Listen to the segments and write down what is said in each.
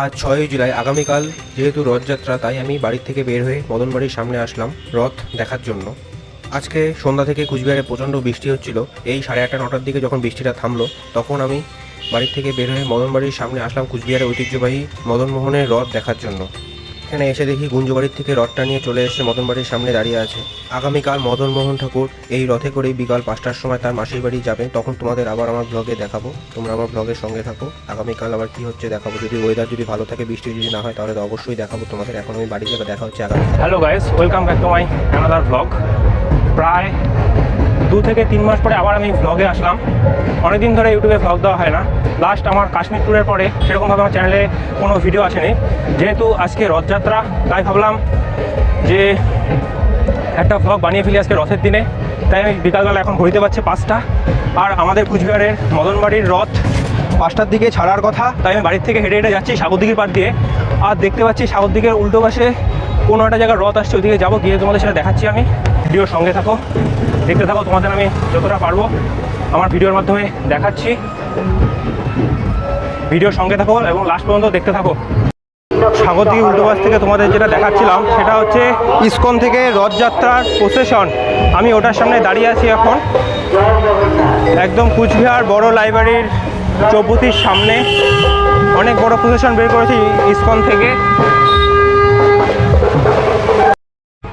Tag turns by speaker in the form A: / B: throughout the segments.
A: আজ ছয়ই জুলাই, আগামীকাল যেহেতু রথযাত্রা, তাই আমি বাড়ির থেকে বের হয়ে মদন বাড়ির সামনে আসলাম রথ দেখার জন্য। আজকে সন্ধ্যা থেকে কুচবিহারে প্রচণ্ড বৃষ্টি হচ্ছিল। এই সাড়ে আটটা, নটার দিকে যখন বৃষ্টিটা থামলো, তখন আমি বাড়ির থেকে বের হয়ে মদন বাড়ির সামনে আসলাম কুচবিহারের ঐতিহ্যবাহী মদনমোহনের রথ দেখার জন্য। এখানে এসে দেখি গুঞ্জবাড়ির থেকে রথটা নিয়ে চলে এসে মদন বাড়ির সামনে দাঁড়িয়ে আছে। আগামীকাল মদন মোহন ঠাকুর এই রথে করেই বিকাল পাঁচটার সময় তার মাসির বাড়ি যাবে। তখন তোমাদের আবার আমার ব্লগে দেখাবো। তোমরা আমার ব্লগের সঙ্গে থাকো। আগামীকাল আবার কি হচ্ছে দেখাবো। যদি ওয়েদার যদি ভালো থাকে, বৃষ্টি যদি না হয়, তাহলে তো অবশ্যই দেখাবো তোমাদের। এখন আমি বাড়ি যাবে, দেখা হচ্ছে আগামী
B: hello guys welcome back to my another blog প্রায় দু থেকে তিন মাস পরে আবার আমি ব্লগে আসলাম। অনেকদিন ধরে ইউটিউবে ব্লগ দেওয়া হয় না। লাস্ট আমার কাশ্মীর ট্যুরের পরে সেরকমভাবে আমার চ্যানেলে কোনো ভিডিও আসেনি। যেহেতু আজকে রথযাত্রা, তাই ভাবলাম যে একটা ব্লগ বানিয়ে ফেলি আজকে রথের দিনে। তাই আমি বিকালবেলা এখন ঘুরতে পারছি পাঁচটা। আর আমাদের কুচবিহারের মদনবাড়ির রথ পাঁচটার দিকে ছাড়ার কথা। তাই আমি বাড়ির থেকে হেঁটে হেঁটে যাচ্ছি সাগরদিঘির পার দিয়ে। আর দেখতে পাচ্ছি সাগরদিঘির উল্টো পাশে কোনো একটা জায়গায় রথ আসছে, ওদিকে যাব, গিয়ে তোমাদের সেটা দেখাচ্ছি আমি। ভিডিওর সঙ্গে থাকো। দেখতে থাকো, তোমাদের আমি যতটা পারব আমার ভিডিওর মাধ্যমে দেখাচ্ছি। ভিডিও সঙ্গে থাকো এবং লাস্ট পর্যন্ত দেখতে থাকো। সাগরদিঘি উল্টো পাশ থেকে তোমাদের যেটা দেখাচ্ছিলাম, সেটা হচ্ছে ইসকন থেকে রথযাত্রার প্রসেশন আমি ওটার সামনে দাঁড়িয়ে আছি এখন। একদম কুচবিহার বড় লাইব্রেরির চৌপতির সামনে। অনেক বড় প্রসেশন বের করেছি ইসকন থেকে।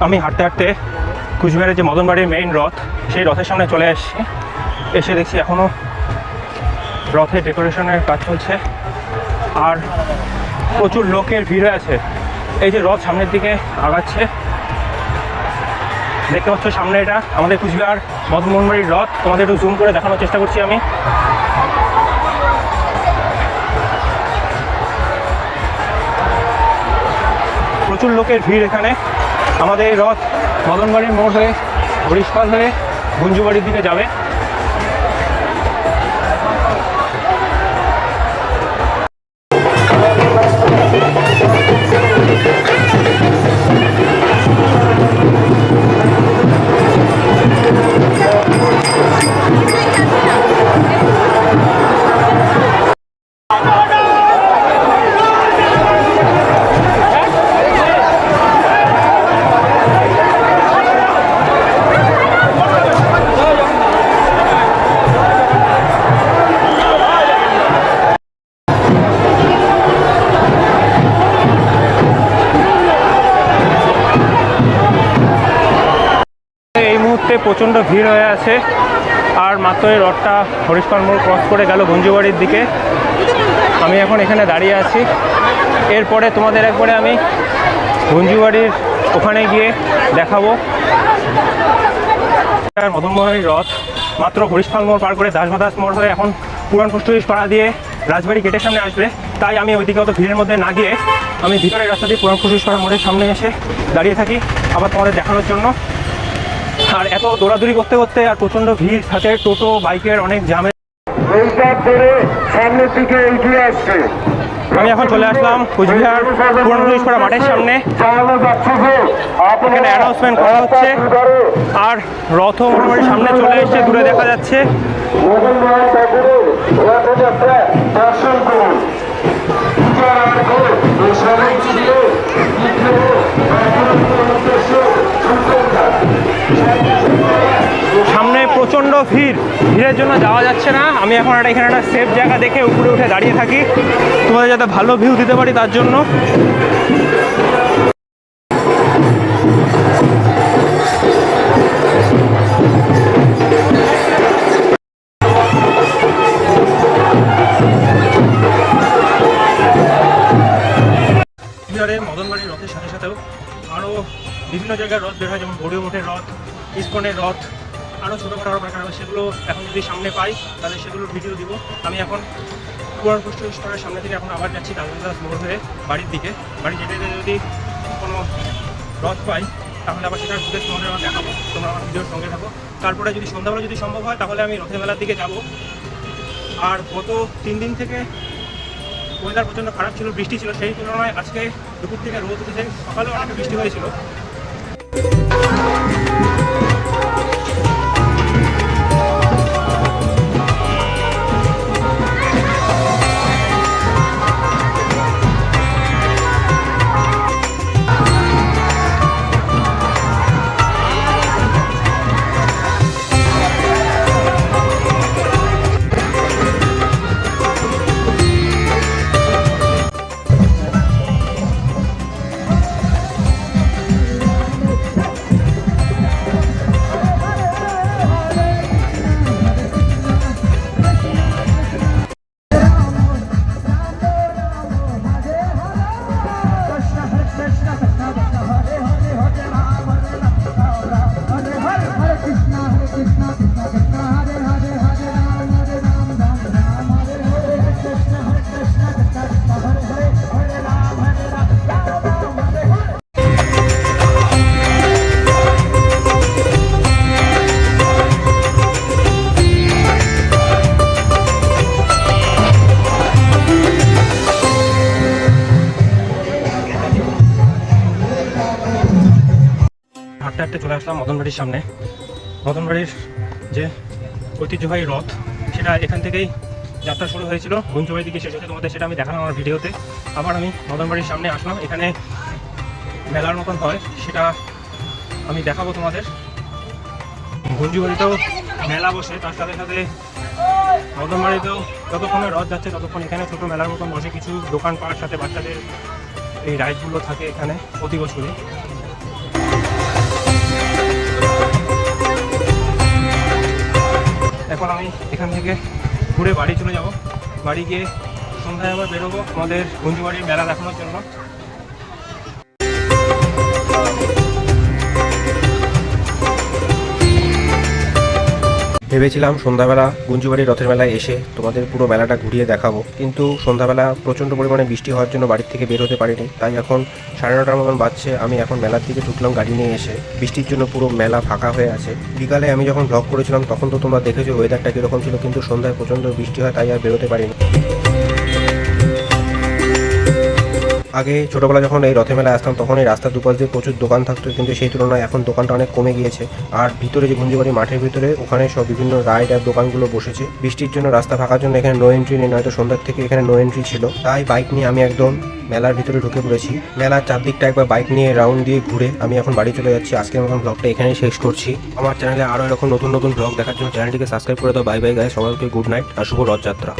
B: আমি হাঁটতে হাঁটতে কুচবিহারের যে মদনবাড়ির মেইন রথ, সেই রথের সামনে চলে এসেছি এসে দেখছি এখনও রথের ডেকোরেশনের কাজ চলছে। আর প্রচুর লোকের ভিড় আছে। এই যে রথ সামনের দিকে আগাচ্ছে। দেখতে পাচ্ছ সামনে এটা, আমাদের কুচবিহার মদনমোহনবাড়ির রথ। তোমাদের একটু জুম করে দেখানোর চেষ্টা করছি আমি। প্রচুর লোকের ভিড় এখানে। আমাদের এই রথ মদনবাড়ির মোড় হয়ে হরিশপাল হয়ে গুঞ্জুবাড়ির দিকে যাবে। মুহূর্তে প্রচণ্ড ভিড় হয়ে আছে। আর মাত্র এই রথটা হরিশপাল মোড় ক্রস করে গেল গঞ্জুবাড়ির দিকে। আমি এখন এখানে দাঁড়িয়ে আছি। এরপরে তোমাদের একবারে আমি গঞ্জুবাড়ির ওখানে গিয়ে দেখাবো। আর মদনমোহনের রথ। মাত্র হরিশপাল মোড় পার করে দাসবাদাস মোড় হয়ে এখন পুরান পোস্ট পাড়া দিয়ে রাজবাড়ি গেটের সামনে আসবে। তাই আমি ওইদিকে অত ভিড়ের মধ্যে না গিয়ে আমি ভিতরের রাস্তা দিয়ে পুরান পোস্ট পাড়া মোড়ের সামনে এসে দাঁড়িয়ে থাকি, আবার তোমাদের দেখানোর জন্য। আর এত দৌড়াদৌড়ি করতে করতে আর প্রচণ্ড ভিড় সাথে টোটো বাইকের অনেক জামে
C: সামনের দিকে এগিয়ে আসছে।
B: আমি এখন চলে আসলাম কুচবিহার পুরানো পুলিশপাড়া মাঠের সামনে। এখানে announcement করা হচ্ছে। আর রথ মোটামুটি সামনে চলে এসেছে দূরে দেখা যাচ্ছে।
C: করুন।
B: সামনে প্রচণ্ড ভিড়। ভিড়ের জন্য যাওয়া যাচ্ছে না। আমি এখন একটা এখানে একটা সেফ জায়গা দেখে উপরে উঠে দাঁড়িয়ে থাকি। তোমাদের যাতে ভালো ভিউ দিতে পারি তার জন্য। জায়গায় রথ বের হয় যেমন গড়িয়া মঠের রথ, ইস্কনের রথ আরও ছোটোখাটো আরও প্রকার সেগুলো এখন যদি সামনে পাই, তাহলে সেগুলোর ভিডিও দিব। আমি এখন পুরান পোস্ট অফিস করার সামনে থেকে এখন আবার যাচ্ছি দাস মোড় হয়ে বাড়ির দিকে। বাড়ি যেতে যেতে যদি কোনো রথ পাই, তাহলে আবার সেটা ফুটেজ তোমাদের আমার দেখাবো, তোমরা আমার ভিডিওর সঙ্গে থাকো। তারপরে যদি সন্ধ্যাবেলা যদি সম্ভব হয়, তাহলে আমি রথের বেলার দিকে যাব। আর গত তিন দিন থেকে ওয়েদার প্রচণ্ড খারাপ ছিল, বৃষ্টি ছিল, সেই তুলনায় আজকে দুপুর থেকে রোদ উঠেছে, সকালেও অনেকটা বৃষ্টি হয়েছিল। মুহূর্তে চলে আসলাম মদনবাড়ির সামনে। মদনবাড়ির যে ঐতিহ্যবাহী রথ, সেটা এখান থেকেই যাত্রা শুরু হয়েছিল। গুঞ্জবাড়ি দিকে শেষ হয়েছে তোমাদের, সেটা আমি দেখালাম আমার ভিডিওতে। আবার আমি মদনবাড়ির সামনে আসলাম, এখানে মেলার মতন হয়, সেটা আমি দেখাবো তোমাদের। গুঞ্জুবাড়িতেও মেলা বসে, তার সাথে সাথে মদনবাড়িতেও যতক্ষণে রথ যাচ্ছে ততক্ষণ এখানে ছোটো মেলার মতন বসে, কিছু দোকানপাট, সাথে বাচ্চাদের এই রাইডগুলো থাকে এখানে প্রতি বছরই। এখন আমি এখান থেকে ঘুরে বাড়ি চলে যাব। বাড়ি গিয়ে সন্ধ্যায় আবার বেরোবো। আমাদের গুঞ্জুবাড়ির মেলা দেখানোর জন্য।
A: ভেবেছিলাম সন্ধ্যাবেলা গুঞ্জুবাড়ি রথের মেলায় এসে তোমাদের পুরো মেলাটা ঘুরিয়ে দেখাবো। কিন্তু সন্ধ্যাবেলা প্রচণ্ড পরিমাণে বৃষ্টি হওয়ার জন্য বাড়ির থেকে বের হতে পারিনি। তাই এখন সাড়ে নটার মতন বাজছে, আমি এখন মেলার দিকে ঢুকলাম গাড়ি নিয়ে এসে। বৃষ্টির জন্য পুরো মেলা ফাঁকা হয়ে আছে। বিকালে আমি যখন ব্লগ করেছিলাম, তখন তো তোমরা দেখেছ ওয়েদারটা কীরকম ছিল, কিন্তু সন্ধ্যায় প্রচণ্ড বৃষ্টি হয়, তাই আর বেরোতে পারিনি। আগে ছোটবেলা যখন এই রথের মেলায় আসতাম, তখন এই রাস্তার দুপাশ দিয়ে প্রচুর দোকান থাকতো, কিন্তু সেই তুলনায় এখন দোকানটা অনেক কমে গিয়েছে। আর ভিতরে যে গুঞ্জিবাড়ি মাঠের ভিতরে, ওখানে সব বিভিন্ন রাইড আর দোকানগুলো বসেছে। বৃষ্টির জন্য রাস্তা ফাঁকার জন্য এখানে নো এন্ট্রি নেই, নয়তো সন্ধ্যার থেকে এখানে নো এন্ট্রি ছিল। তাই বাইক নিয়ে আমি একদম মেলার ভিতরে ঢুকে পড়েছি। মেলার চারদিকটা একবার বাইক নিয়ে রাউন্ড দিয়ে ঘুরে আমি এখন বাড়ি চলে যাচ্ছি। আজকের মতন ব্লগটা এখানেই শেষ করছি। আমার চ্যানেলে আরও এরকম নতুন নতুন ব্লগ দেখার জন্য চ্যানেলটিকে সাবস্ক্রাইব করে দাও। বাই বাই গায়ে সবাইকে গুড নাইট আর শুভ রথযাত্রা।